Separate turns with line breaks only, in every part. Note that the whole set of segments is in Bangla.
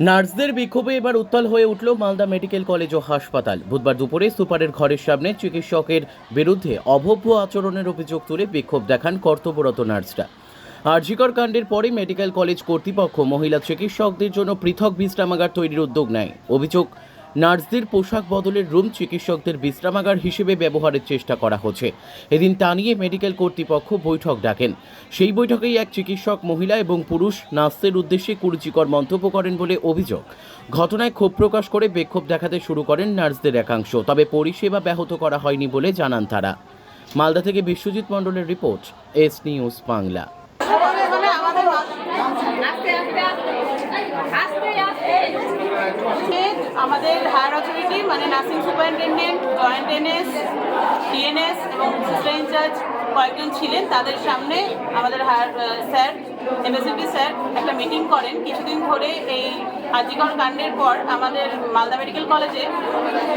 নার্সদের বিক্ষোভে এবার উত্তাল হয়ে উঠল মালদা মেডিকেল কলেজ ও হাসপাতাল। বুধবার দুপুরে সুপারের ঘরের সামনে চিকিৎসকের বিরুদ্ধে অভব্য আচরণের অভিযোগ তুলে বিক্ষোভ দেখান কর্তব্যরত নার্সরা। আরজিকর কাণ্ডের পরে মেডিকেল কলেজ কর্তৃপক্ষ মহিলা চিকিৎসকদের জন্য পৃথক বিশ্রামাগার তৈরির উদ্যোগ নেয়। অভিযোগ নার্সদের পোশাক বদলের রুম চিকিৎসকদের বিশ্রামাগার হিসেবে ব্যবহারের চেষ্টা করা হচ্ছে। এদিন তা নিয়ে মেডিকেল কর্তৃপক্ষ বৈঠক ডাকেন। সেই বৈঠকেই এক চিকিৎসক, মহিলা এবং পুরুষ নার্সদের উদ্দেশ্যে কুরুচিকর মন্তব্য করেন বলে অভিযোগ। ঘটনায় ক্ষোভ প্রকাশ করে বিক্ষোভ দেখাতে শুরু করেন নার্সদের একাংশ, তবে পরিষেবা ব্যাহত করা হয়নি বলে জানান তারা। মালদা থেকে বিশ্বজিৎ মণ্ডলের রিপোর্ট, এস নিউজ বাংলা
মানে আমাদের আমাদের হায়ার অথরিটি মানে nursing superintendent joint NS TNS এবং ইনচার্জ কয়েকজন ছিলেন, তাদের সামনে আমাদের স্যার এমএসএপি স্যার একটা মিটিং করেন। কিছুদিন ধরে এই আজিকর কাণ্ডের পর আমাদের মালদা মেডিকেল কলেজে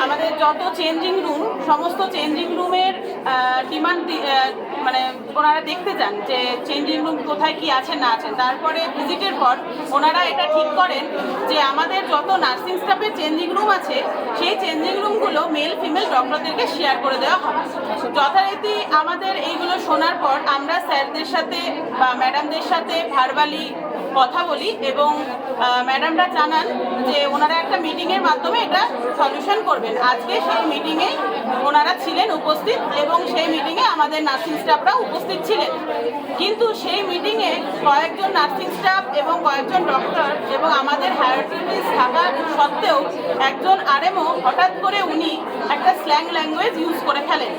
আমাদের যত চেঞ্জিং রুম সমস্ত চেঞ্জিং রুমের ডিমান্ড মানে ওনারা দেখতে যান যে চেঞ্জিং রুম কোথায় কি আছেন না আছে। তারপরে ভিজিটের পর ওনারা এটা ঠিক করেন যে আমাদের যত নার্সিং স্টাফের চেঞ্জিং রুম আছে, সেই চেঞ্জিং রুমগুলো মেল ফিমেল ডক্টরদেরকে শেয়ার করে দেওয়া হবে। যথারীতি আমাদের এইগুলো শোনার পর আমরা স্যারদের সাথে বা ম্যাডামদের সাথে ভারবালি কথা বলি এবং ম্যাডামরা জানান যে ওনারা একটা মিটিংয়ের মাধ্যমে এটা সলিউশন করবেন। আজকে সেই মিটিংয়ে ওনারা ছিলেন উপস্থিত এবং সেই মিটিংয়ে আমাদের নার্সিং স্টাফরা উপস্থিত ছিলেন। কিন্তু সেই মিটিংয়ে কয়েকজন নার্সিং স্টাফ এবং কয়েকজন ডক্টর এবং আমাদের হায়ারটিস থাকা সত্ত্বেও একজন আরএমও হঠাৎ করে উনি একটা স্ল্যাং ল্যাঙ্গুয়েজ ইউজ করে ফেলেন।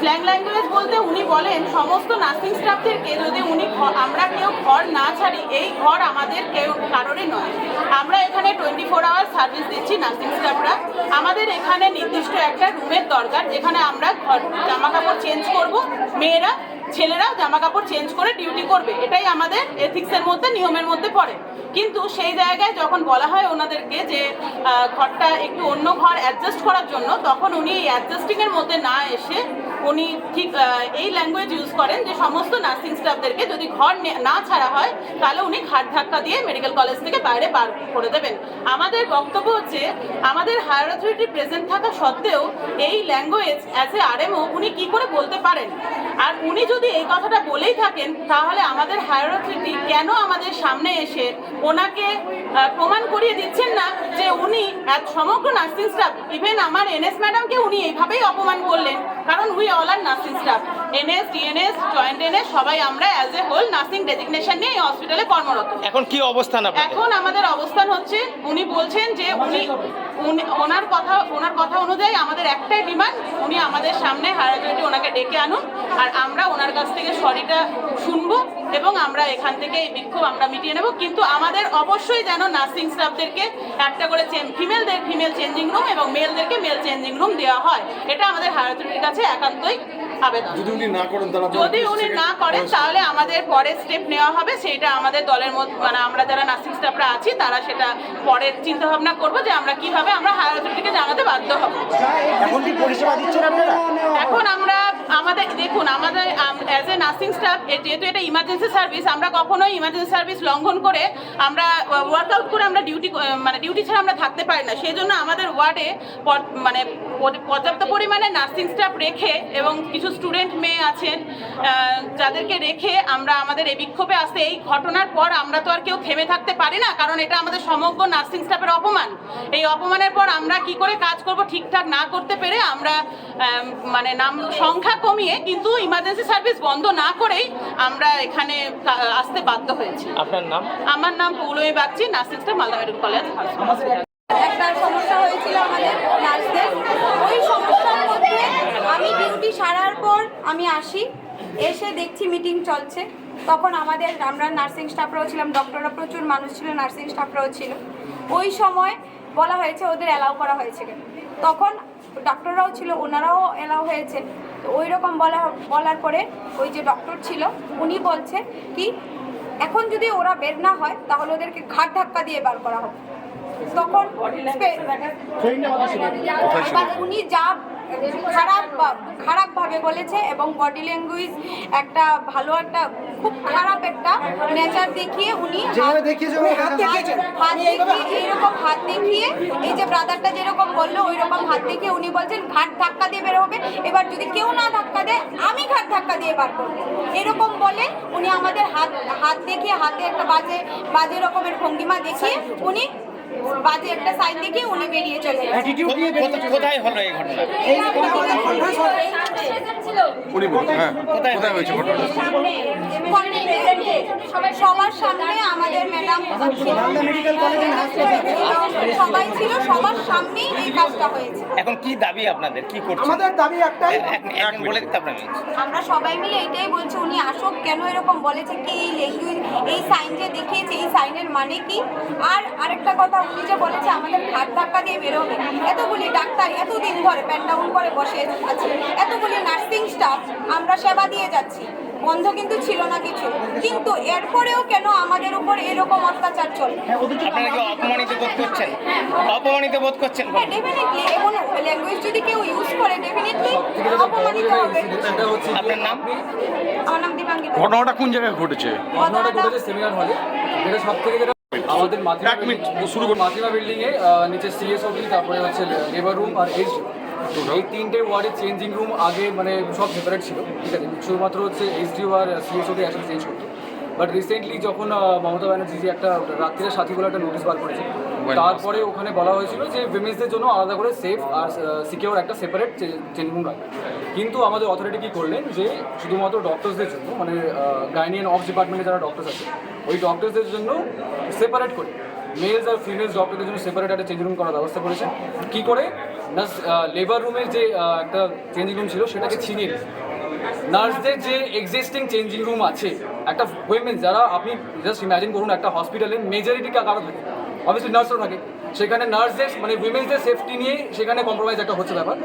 স্ল্যাং ল্যাঙ্গুয়েজ বলতে উনি বলেন, সমস্ত নার্সিং স্টাফদেরকে যদি উনি আমরা কেউ ঘর না ছাড়ি, এই ঘর আমাদের কেউ কারোরই নয়। আমরা এখানে টোয়েন্টি ফোর আওয়ার সার্ভিস দিচ্ছি নার্সিং স্টাফরা আমাদের এখানে নির্দিষ্ট একটা রুমের দরকার, যেখানে আমরা ঘর জামা কাপড় চেঞ্জ করব। মেয়েরা ছেলেরাও জামা কাপড় চেঞ্জ করে ডিউটি করবে। এটাই আমাদের এথিক্সের মধ্যে, নিয়মের মধ্যে পড়ে। কিন্তু সেই জায়গায় যখন বলা হয় ওনাদেরকে যে ঘরটা একটু অন্য ঘর অ্যাডজাস্ট করার জন্য, তখন উনি এই অ্যাডজাস্টিংয়ের মধ্যে না এসে উনি ঠিক এই ল্যাঙ্গুয়েজ ইউজ করেন যে সমস্ত নার্সিং স্টাফদেরকে যদি ঘর নে- ছাড়া হয়, তাহলে উনি ঘাট ধাক্কা দিয়ে মেডিকেল কলেজ থেকে বাইরে বার করে দেবেন। আমাদের বক্তব্য হচ্ছে, আমাদের হায়ার অথরিটি প্রেজেন্ট থাকা সত্ত্বেও এই ল্যাঙ্গুয়েজ অ্যাজ এ আরএমও উনি কি করে বলতে পারেন? আর উনি যদি এই কথাটা বলেই থাকেন, তাহলে আমাদের হায়ার অথরিটি কেন আমাদের সামনে এসে ওনাকে প্রমাণ করিয়ে দিচ্ছেন না যে উনি সমগ্র নার্সিং স্টাফ ইভেন আমার এনএস ম্যাডামকে উনি এইভাবেই অপমান করলেন? কারণ we all are nursing staff NS DNS joint NS সবাই আমরা as a whole nursing designation নিয়ে এই হসপিটালে কর্মরত।
এখন কি অবস্থান আপনাদের?
এখন আমাদের অবস্থান হচ্ছে উনি বলছেন যে উনি উনি- ওনার কথা ওনার কথা অনুযায়ী আমাদের একটাই ডিমান্ড উনি আমাদের সামনে হায়ার অথরিটি ওনাকে ডেকে আনুন আর আমরা ওনার কাছ থেকে সরিটা শুনব। এবং আমরা এখান থেকে এই বিক্ষোভ আমরা মিটিয়ে নেব। কিন্তু আমাদের অবশ্যই যেন নার্সিং স্টাফদেরকে একটা করে ফিমেলদের ফিমেল চেঞ্জিং রুম এবং মেলদেরকে মেল চেঞ্জিং রুম দেওয়া হয়। এটা আমাদের হায়ার অথরিটির কাছে একান্তই আবেদন।
যদি উনি না করেন তাহলে
আমাদের পরের স্টেপ নেওয়া হবে সেটা আমাদের দলের মধ্যে মানে আমরা যারা নার্সিং স্টাফরা আছি তারা সেটা পরের চিন্তা ভাবনা করব যে আমরা কীভাবে আমরা হায়ার অথরিটিকে জানাতে বাধ্য হব।
এখন
আমরা আমাদের দেখুন আমাদের অ্যাজ এ নার্সিং স্টাফ যেহেতু এটা ইমার্জেন্সি সার্ভিস আমরা কখনোই ইমার্জেন্সি সার্ভিস লঙ্ঘন করে আমরা ওয়ার্কআউট করে আমরা ডিউটি মানে ডিউটি ছাড়া আমরা থাকতে পারি না। সেই জন্য আমাদের ওয়ার্ডে মানে পর্যাপ্ত পরিমাণে নার্সিং স্টাফ রেখে এবং কিছু স্টুডেন্ট মেয়ে আছেন যাদেরকে রেখে আমরা আমাদের এই বিক্ষোভে আসতে এই ঘটনার পর আমরা তো আর কেউ থেমে থাকতে পারি না কারণ এটা আমাদের সমগ্র নার্সিং স্টাফের অপমান। এই অপমানের পর আমরা কি করে কাজ করব ঠিকঠাক না করতে পেরে আমরা মানে নাম সংখ্যা কমিয়ে কিন্তু ইমার্জেন্সি সার্ভিস বন্ধ না করেই আমরা এখানে আসতে বাধ্য হয়েছি।
আপনার নাম?
আমার নাম Poulami Bagchi nursing staff Malda medical college
একটা সমস্যা হয়েছিল আমাদের নার্সদের ওই সমস্যার মধ্যে আমি ডিউটি সারার পর আমি আসি। এসে দেখছি মিটিং চলছে। তখন আমাদের আমরা নার্সিং স্টাফরাও ছিলাম ডক্টররা প্রচুর মানুষ ছিল নার্সিং স্টাফরাও ছিল। ওই সময় বলা হয়েছে ওদের অ্যালাউ করা হয়েছিল তখন ডক্টররাও ছিল ওনারাও অ্যালাউ হয়েছে। তো ওই রকম বলা বলার পরে ওই যে ডক্টর ছিল উনি বলছে কি এখন যদি ওরা বের না হয় তাহলে ওদেরকে ঘাট ধাক্কা দিয়ে বার করা হবে তখন উনি যা খারাপ খারাপভাবে বলেছে এবং বডি ল্যাঙ্গুয়েজ একটা ভালো একটা খুব খারাপ একটা নেচার দেখিয়ে উনি।
হাত
দেখিয়ে এইরকম হাত দেখিয়ে এই যে ব্রাদারটা যেরকম বলল ওই রকম হাত দেখিয়ে উনি বলছেন ঘাট ধাক্কা দিয়ে বের হবে এবার যদি কেউ না ধাক্কা দেয় আমি ঘাট ধাক্কা দিয়ে বার করব এরকম বলে উনি আমাদের হাত হাত দেখিয়ে হাতে একটা বাজে বাজে রকমের ভঙ্গিমা দেখিয়ে উনি বাজে একটা সাইন দেখিয়ে উনি বেরিয়ে চলে গেছেন
অ্যাটিটিউড নিয়ে
কোথায় হলো এই ঘটনা?
এই
উনি বলুন হ্যাঁ
কোথায়
কোথায় হয়েছে ঘটনাটা?
সবার সামনে আমাদের ম্যাডাম
মেডিকেল কলেজ
সবাই ছিল সবার সামনেই এই কাজটা হয়েছে।
এখন কি দাবি আপনাদের? কি করছেন
আমাদের দাবি একটাই।
বলে দিতে আপনার
আমরা সবাই মিলে এটাই বলছি উনি আসুক কেন এরকম বলেছে কি এই ল্যাঙ্গুয়েজ এই সাইন যে দেখিয়েছে এই সাইনের মানে কি? আর আরেকটা কথা উনি যে বলেছে আমাদের ঘাট ধাক্কা দিয়ে বেরোবে। এতগুলি ডাক্তার এতদিন ধরে প্যান ডাউন করে বসে আছে। এতগুলি নার্সিং স্টাফ আমরা সেবা দিয়ে যাচ্ছি। বন্ধ কিন্তু ছিল না কিছু। কিন্তু এরপরেও কেন আমাদের উপর এরকম অত্যাচার চলে
অপমানিত বোধ করছেন? অপমানিত বোধ করছেন
হ্যাঁ ডেফিনেটলি এমন ল্যাঙ্গুয়েজ যদি কেউ ইউজ করে ডেফিনেটলি অপমানিত হবে।
আপনার নাম?
আমার নাম দীপাঙ্গিতা
ঘটনাটা কোন জায়গায় ঘটেছে?
ঘটনাটা ঘটেছে সেমিনার হলে যেটা সব থেকে আমাদের
এক মিনিট,
শুরু করুন। মাতিমা বিল্ডিং এ আহ, নিচে সিএসওডি তারপরে হচ্ছে লেবার রুম আর এইচ এই তিনটে ওয়ার্ডের চেঞ্জিং রুম আগে মানে সব সেপারেট ছিল। ঠিক আছে শুধুমাত্র হচ্ছে এইচডিও আর সিএসওডি একসাথে চেঞ্জ করতো। বাট রিসেন্টলি যখন মমতা ব্যানার্জি যে একটা রাত্রির সাথী বলে একটা নোটিশ বার করেছে তারপরে ওখানে বলা হয়েছিল যে উইমেন্সদের জন্য আলাদা করে সেফ আর সিকিউর একটা সেপারেট চেঞ্জ রুম রাখবে কিন্তু আমাদের অথরিটি কী করলেন যে শুধুমাত্র ডক্টরসদের জন্য মানে গাইনিয়ান অফ ডিপার্টমেন্টে যারা ডক্টরস আছে ওই ডক্টরসদের জন্য সেপারেট করে মেলস আর ফিমেলস ডক্টরদের জন্য সেপারেট একটা চেঞ্জ রুম করার ব্যবস্থা করেছে কী করে? না লেবার রুমের যে একটা চেঞ্জিং রুম ছিল সেটাকে ছিনিয়ে নার্সদের যে এক্সিস্টিং চেঞ্জিং রুম আছে, একটা উইমেন যারা আপনি জাস্ট ইমাজিন করুন একটা হসপিটালে মেজরিটি কারা থাকে। অবভিয়াসলি নার্সও থাকে। সেখানে নার্সদের মানে উইমেন্সদের সেফটি নিয়ে সেখানে কম্প্রোমাইজ একটা হচ্ছে ব্যাপার।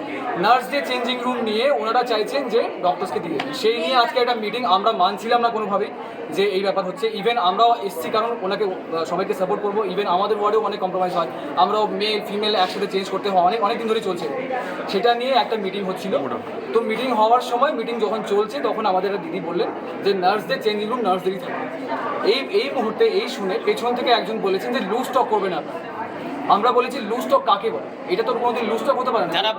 নার্সদের চেঞ্জিং রুম নিয়ে ওনারা চাইছেন যে ডক্টরসকে দিয়ে সেই নিয়ে আজকে একটা মিটিং আমরা মানছিলাম না কোনোভাবেই যে এই ব্যাপার হচ্ছে। ইভেন আমরাও এসছি কারণ ওনাকে সবাইকে সাপোর্ট করব। ইভেন আমাদের ওয়ার্ডেও অনেক কম্প্রোমাইজ হয়। আমরাও মেল ফিমেল একসাথে চেঞ্জ করতে হয়। অনেক অনেক দিন ধরে চলছে। সেটা নিয়ে একটা মিটিং হচ্ছিল। তো মিটিং হওয়ার সময় মিটিং যখন চলছে তখন আমাদের একটা দিদি বললেন যে নার্সদের চেঞ্জিং রুম নার্সদেরই থাকবে। এই এই মুহূর্তে এই শুনে পেছন থেকে একজন বলেছেন যে লুজ স্টক করবেন আপনারা আমরা বলেছি লুজ স্টক কাকে বলে? এটা তো কোনোদিন লুজ স্টক হতে পারে না।
যারা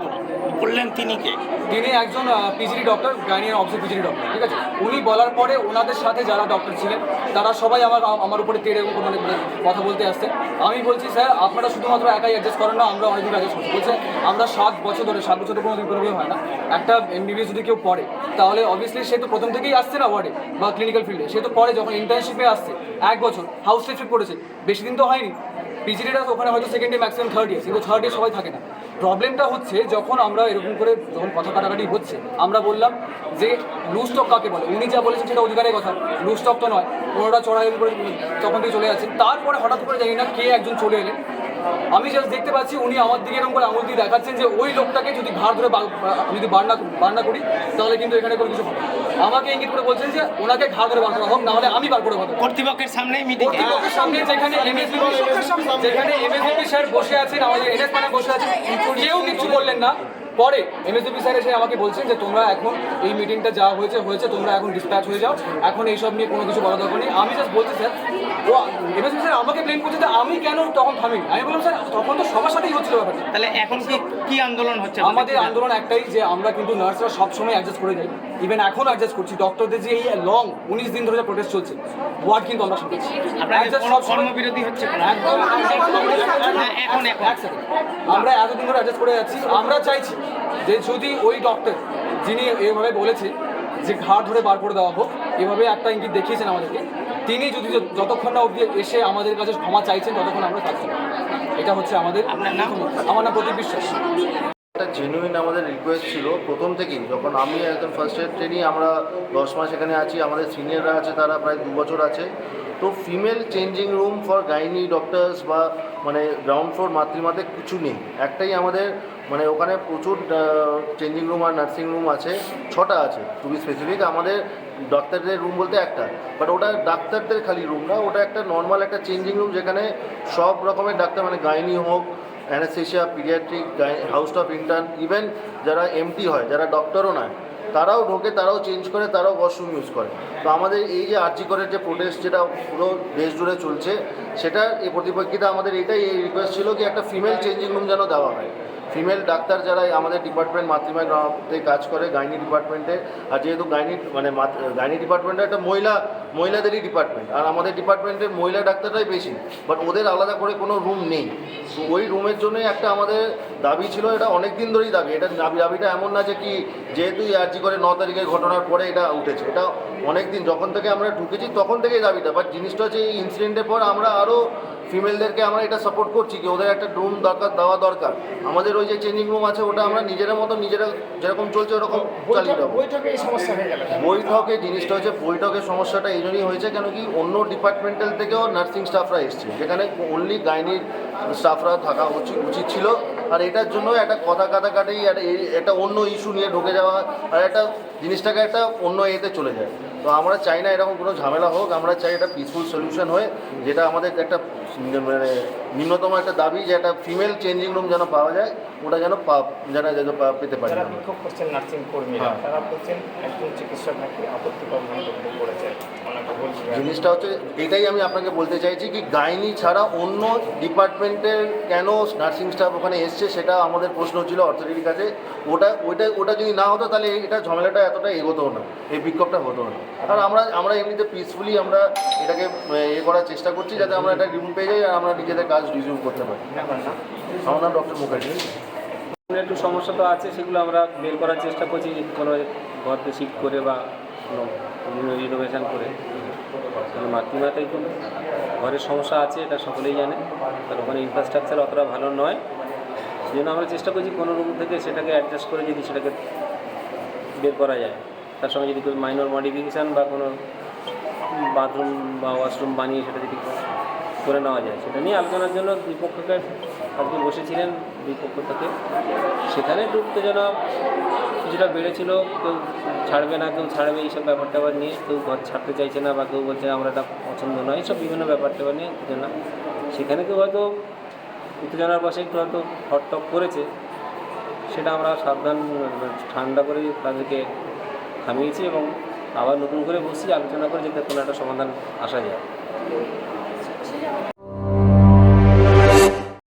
বললেন তিনি কে?
তিনি একজন পিজিডি ডক্টর গাইনিয়ান অফিসের পিজিডি ডক্টর ঠিক আছে? উনি বলার পরে ওনাদের সাথে যারা ডক্টর ছিলেন তারা সবাই আমার আমার উপরে তেড়ে মানে কথা বলতে আসছে। আমি বলছি স্যার আপনারা শুধুমাত্র একাই অ্যাডজাস্ট করেন না আমরা অনেকদিন অ্যাডজাস্ট করছি। বলছে আমরা সাত বছর ধরে সাত বছর কোনো দিন কোনো হয় না। একটা এমবিবিএস যদি কেউ পড়ে তাহলে অবভিয়াসলি সে তো প্রথম থেকেই আসছে না ওয়ার্ডে বা ক্লিনিক্যাল ফিল্ডে সে তো পরে যখন ইন্টার্নশিপে আসছে এক বছর হাউস ট্রিপ করেছে বেশি দিন তো হয়নি। পিজিডিটা ওখানে হয়তো second year maximum third year কিন্তু থার্ড ইয়ার সবাই থাকে না। প্রবলেমটা হচ্ছে যখন আমরা এরকম করে যখন কথা কাটাকাটি হচ্ছে, আমরা বললাম যে লুজ স্টক কাকে বলে? উনি যা বলেছেন সেটা অধিকারের কথা। লুজ তো নয় ওনারা চড়াই করে তখন থেকে চলে যাচ্ছেন তারপরে হঠাৎ করে জানি না কে একজন চলে এলেন। আমি জাস্ট দেখতে পাচ্ছি উনি আমার দিকে এরকম করে আঙুল দিয়ে দেখাচ্ছেন যে ওই লোকটাকে যদি ঘাড় ধরে আমি যদি বার না বার করি, তাহলে কিন্তু এখানে কোনো কিছু হবে। আমাকে ইঙ্গিত করে বলছেন যে ওনাকে ঘা ধরে বার করা হোক নাহলে আমি বার করে ভাবো
কর্তৃপক্ষের সামনে মিটিং
কর্তৃপক্ষের সামনে যেখানে এমএসবি যেখানে এমএসবি স্যার বসে আছেন আমাদের এনএস মানে বসে আছেন কেউ কিছু বললেন না। পরে এমএসবি স্যার এসে আমাকে বলছেন যে তোমরা এখন এই মিটিংটা যা হয়েছে হয়েছে তোমরা এখন ডিসপ্যাচ হয়ে যাও। এখন এইসব নিয়ে কোনো কিছু বলা দরকার নেই। আমি জাস্ট বলছি স্যার ও এমএসবি স্যার আমাকে ব্লেম করছে যে আমি কেন তখন থামি আমি বললাম স্যার তখন তো সবার সাথেই হচ্ছিল ব্যাপারটা।
তাহলে এখন কি কি আন্দোলন হচ্ছে
আমাদের আন্দোলন একটাই যে আমরা কিন্তু নার্সরা সবসময় অ্যাডজাস্ট করে যাই। ইভেন এখন অ্যাডজাস্ট করছি। ডক্টরদের যে এই লং উনিশ দিন ধরে যে প্রোটেস্ট চলছে ওয়ার্ড কিন্তু আমরা শুনছি
হচ্ছে?
একদম। আমরা এতদিন ধরে অ্যাডজাস্ট করে যাচ্ছি। আমরা চাইছি যে যদি ওই ডক্টর যিনি এইভাবে বলেছে যে ঘাড় ধরে বার করে দেওয়া হোক এভাবে একটা ইঙ্গিত দেখিয়েছেন আমাদেরকে তিনি যদি যতক্ষণ না অবধি এসে আমাদের কাছে ক্ষমা চাইছেন ততক্ষণ আমরা থাকছি এটা হচ্ছে আমাদের আমার নাম প্রদীপ বিশ্বাস।
একটা জেনুইন আমাদের রিকোয়েস্ট ছিল প্রথম থেকেই। যখন আমি একজন ফার্স্ট ইয়ার ট্রেনিং আমরা দশ মাস এখানে আছি আমাদের সিনিয়ররা আছে তারা প্রায় দু বছর আছে। তো female changing room for gynae doctors বা মানে গ্রাউন্ড ফ্লোর মাতৃমাতে কিছু নেই। একটাই আমাদের মানে ওখানে প্রচুর চেঞ্জিং রুম আর নার্সিং রুম আছে, ছটা আছে বি স্পেসিফিক আমাদের ডাক্তারদের রুম বলতে একটা বাট ওটা ডাক্তারদের খালি রুম না, ওটা একটা নর্মাল একটা চেঞ্জিং রুম যেখানে সব রকমের ডাক্তার মানে গাইনি হোক anaesthesia paediatric house of intern even যারা এমটি হয়, যারা ডক্টরও নয়, তারাও ঢোকে, তারাও চেঞ্জ করে, তারাও ওয়াশরুম ইউজ করে। তো আমাদের এই যে আর্জি করের যে প্রোটেস্ট যেটা পুরো দেশ জুড়ে চলছে, সেটার এই প্রতিপক্ষিতা আমাদের এটাই এই রিকোয়েস্ট ছিল কি একটা ফিমেল চেঞ্জিং রুম যেন দেওয়া হয়। ফিমেল ডাক্তার যারা আমাদের ডিপার্টমেন্ট মাতৃমাতে কাজ করে গাইনি ডিপার্টমেন্টে আর যেহেতু গাইনি মানে গাইনি ডিপার্টমেন্টে একটা মহিলা, মহিলাদেরই ডিপার্টমেন্ট আর আমাদের ডিপার্টমেন্টে মহিলা ডাক্তাররাই বেশি। বাট ওদের আলাদা করে কোনো রুম নেই। ওই রুমের জন্যই একটা আমাদের দাবি ছিল, এটা অনেক দিন ধরেই দাবি। এটা দাবি, দাবিটা এমন না যে কি, যেহেতু আর্জি করে ন তারিখের ঘটনার পরে এটা উঠেছে। এটা অনেক দিন যখন থেকে আমরা ঢুকেছি, তখন থেকেই দাবিটা। বাট জিনিসটা হচ্ছে এই ইনসিডেন্টের পর আমরা আরও ফিমেলদেরকে আমরা এটা সাপোর্ট করছি কি ওদের একটা রুম দরকার দেওয়া দরকার। আমাদের ওই যে চেঞ্জিং রুম আছে ওটা আমরা নিজেদের মতো নিজেরা যেরকম চলছে ওরকম চালিয়ে দেবো।
বৈঠকে
জিনিসটা হচ্ছে বৈঠকের সমস্যাটা এই জন্যই হয়েছে কেন কি অন্য ডিপার্টমেন্টাল থেকেও নার্সিং স্টাফরা এসছে। যেখানে অনলি গাইনির স্টাফরা থাকা উচিত উচিত ছিল। আর এটার জন্য একটা কথা কাটাকাটি একটা অন্য ইস্যু নিয়ে ঢুকে যাওয়া আর একটা জিনিসটাকে একটা অন্য এতে চলে যায়। তো আমরা চাই না এরকম কোনো ঝামেলা হোক আমরা চাই একটা পিসফুল সলিউশন হয়ে যেটা আমাদের একটা মানে ন্যূনতম একটা দাবি যে একটা ফিমেল চেঞ্জিং রুম যেন পাওয়া যায় ওটা যেন পা- যেন যেন পেতে পারে
যারা বিক্ষোভ করছেন নার্সিং কর্মীরা
হ্যাঁ।
তারা বলছেন একজন চিকিৎসক নাকি আপত্তিকর মন্তব্য করেছে
জিনিসটা হচ্ছে, এটাই আমি আপনাকে বলতে চাইছি কি, গাইনি ছাড়া অন্য ডিপার্টমেন্টের কেন নার্সিং স্টাফ ওখানে এসছে সেটা আমাদের প্রশ্ন ছিল অর্থনীতির কাছে। ওটা, ওইটা, ওটা যদি না হতো তাহলে এটা ঝামেলাটা এতটা এগোতো না, এই বিক্ষোভটা হতো না। আর আমরা আমরা এমনিতে পিসফুলি আমরা এটাকে ইয়ে করার চেষ্টা করছি যাতে আমরা একটা রুম পেয়ে যাই আর আমরা নিজেদের কাজ রিজিউম করতে পারি। আমার নাম ডক্টর মুখার্জি।
একটু সমস্যা তো আছে, সেগুলো আমরা বের করার চেষ্টা করছি, কোনো ঘরকে শিফট করে বা কোনো রিনোভেশন করে। কারণ মাতৃমাতে একটু ঘরের সমস্যা আছে, এটা সকলেই জানে। তার ওখানে ইনফ্রাস্ট্রাকচার অতটা ভালো নয়। সেই জন্য আমরা চেষ্টা করছি কোনো রুম থেকে সেটাকে অ্যাডজাস্ট করে যদি সেটাকে বের করা যায়। তার সঙ্গে যদি কোনো মাইনর মডিফিকেশান বা কোনো বাথরুম বা ওয়াশরুম বানিয়ে সেটা যদি করে নেওয়া যায়, সেটা নিয়ে আলোচনার জন্য দুই পক্ষকে আজকে বসেছিলেন দুই পক্ষ থেকে সেখানে একটু উত্তেজনা কিছুটা বেড়েছিল, কেউ ছাড়বে না, কেউ ছাড়বে এইসব ব্যাপার ট্যাপার নিয়ে, কেউ ঘর ছাড়তে চাইছে না বা কেউ বলছে আমরা এটা পছন্দ নয়, এইসব বিভিন্ন ব্যাপার ট্যাপার নিয়ে উত্তেজনা। সেখানে কেউ হয়তো উত্তেজনার বসে একটু হয়তো হটটপ করেছে, সেটা আমরা সাবধান, ঠান্ডা করে তাদেরকে থামিয়েছি এবং আবার নতুন করে বসছি, আলোচনা করে যাতে কোনো একটা সমাধান আসা যায়।